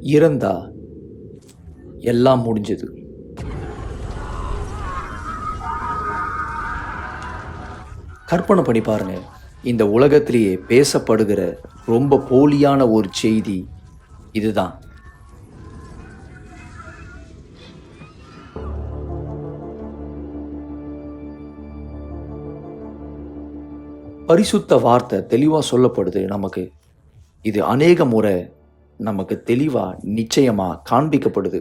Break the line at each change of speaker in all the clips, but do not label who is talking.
இறந்தா எல்லாம் முடிஞ்சது. கற்பனை பண்ணி பாருங்க இந்த உலகத்திலேயே பேசப்படுகிற ரொம்ப போலியான ஒரு செய்தி இதுதான். பரிசுத்த வார்த்தை தெளிவாக சொல்லப்படுது நமக்கு. இது அநேக முறை நமக்கு தெளிவா நிச்சயமா காண்பிக்கப்படுது.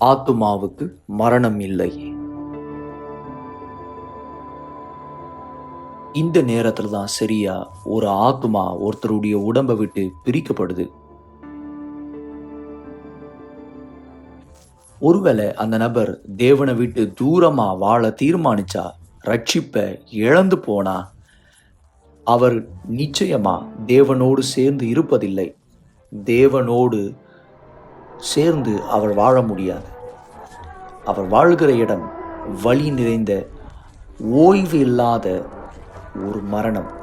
ஆத்துமாவுக்கு மரணம் இல்லை. இந்த நேரத்துல தான் சரியா ஒரு ஆத்துமா ஒருத்தருடைய உடம்பை விட்டு பிரிக்கப்படுது. ஒருவேளை அந்த நபர் தேவனை விட்டு தூரமா வாழ தீர்மானிச்சா ரட்சிப்பை இழந்து போனா அவர் நிச்சயமா தேவனோடு சேர்ந்து இருப்பதில்லை. தேவனோடு சேர்ந்து அவர் வாழ முடியாது. அவர் வாழ்கிற இடம் வழி நிறைந்த ஓய்வு இல்லாத ஒரு மரணம்.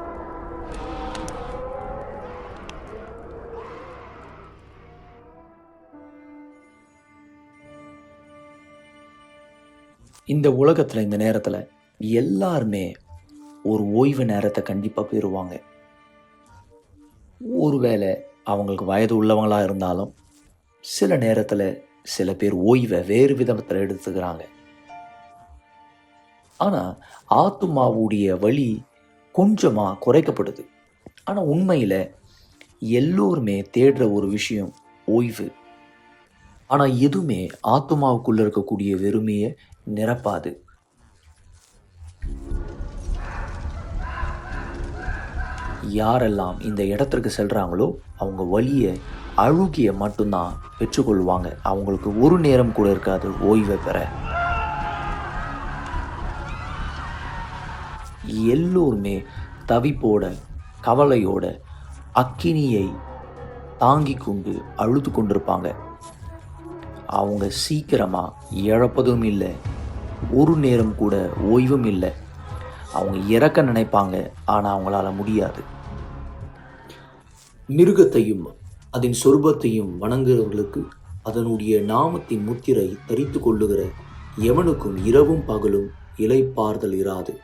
இந்த உலகத்தில் இந்த நேரத்தில் எல்லாருமே ஒரு ஓய்வு நேரத்தை கண்டிப்பாக பெறுவாங்க. ஒருவேளை அவங்களுக்கு வயது உள்ளவங்களாக இருந்தாலும் சில நேரத்தில் சில பேர் ஓய்வை வேறு விதத்தில் எடுத்துக்கிறாங்க. ஆனால் ஆத்துமாவுடைய வழி கொஞ்சமாக குறைக்கப்படுது. ஆனால் உண்மையில் எல்லோருமே தேடுற ஒரு விஷயம் ஓய்வு. ஆனால் எதுவுமே ஆத்துமாவுக்குள்ளே இருக்கக்கூடிய வெறுமையை நிரப்பாது. யாரெல்லாம் இந்த இடத்திற்கு செல்கிறாங்களோ அவங்க வழியை அழுகிய மட்டும்தான் பெற்றுக்கொள்வாங்க. அவங்களுக்கு ஒரு நேரம் கூட இருக்காது ஓய்வை பெற. எல்லோருமே தவிப்போட கவலையோட அக்கினியை தாங்கி கொண்டு அழுது கொண்டிருப்பாங்க. அவங்க சீக்கிரமாக இழப்பதும் இல்லை ஒரு நேரம் கூட ஓய்வும் இல்லை. அவங்க இறக்க நினைப்பாங்க ஆனால் அவங்களால முடியாது. மிருகத்தையும் அதன் சொருபத்தையும் வணங்குகிறவர்களுக்கு அதனுடைய நாமத்தின் முத்திரை தரித்து கொள்ளுகிற எவனுக்கும் இரவும் பகலும் இலைப்பார்தல் இராது.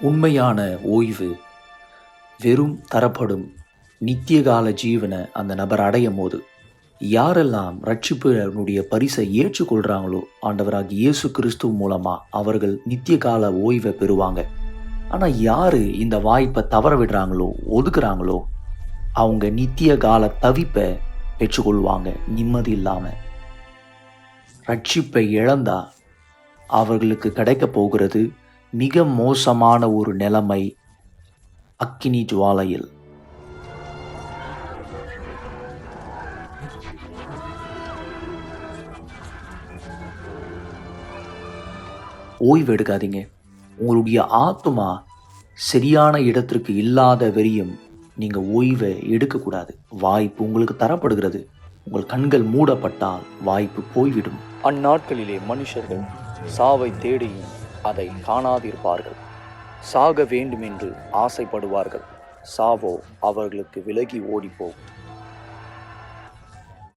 உண்மையான ஓய்வு வெறும் தரப்படும் நித்தியகால ஜீவனை அந்த நபர் அடையும் போது யாரெல்லாம் ரட்சிப்பினுடைய பரிசை ஏற்றுக்கொள்கிறாங்களோ ஆண்டவராக இயேசு கிறிஸ்து மூலமாக அவர்கள் நித்திய கால ஓய்வை பெறுவாங்க. ஆனால் யாரு இந்த வாய்ப்பை தவற விடுறாங்களோ ஒதுக்குறாங்களோ அவங்க நித்திய கால தவிப்பை பெற்றுக்கொள்வாங்க நிம்மதி இல்லாமல் ரட்சிப்பை இழந்தா அவர்களுக்கு கிடைக்க போகிறது மிக மோசமான ஒரு நிலைமை அக்கினி ஜுவாலையில். ஓய்வு எடுக்காதீங்க உங்களுடைய ஆத்மா சரியான இடத்திற்கு இல்லாத வெறியும் நீங்கள் ஓய்வை எடுக்கக்கூடாது. வாய்ப்பு உங்களுக்கு தரப்படுகிறது. உங்கள் கண்கள் மூடப்பட்டால் வாய்ப்பு போய்விடும். அந்நாட்களிலே மனுஷர்கள் சாவை தேடியும் அதை காணாதிருப்பார்கள். சாக வேண்டுமென்று ஆசைப்படுவார்கள். சாவோ அவர்களுக்கு விலகி ஓடிப்போகும்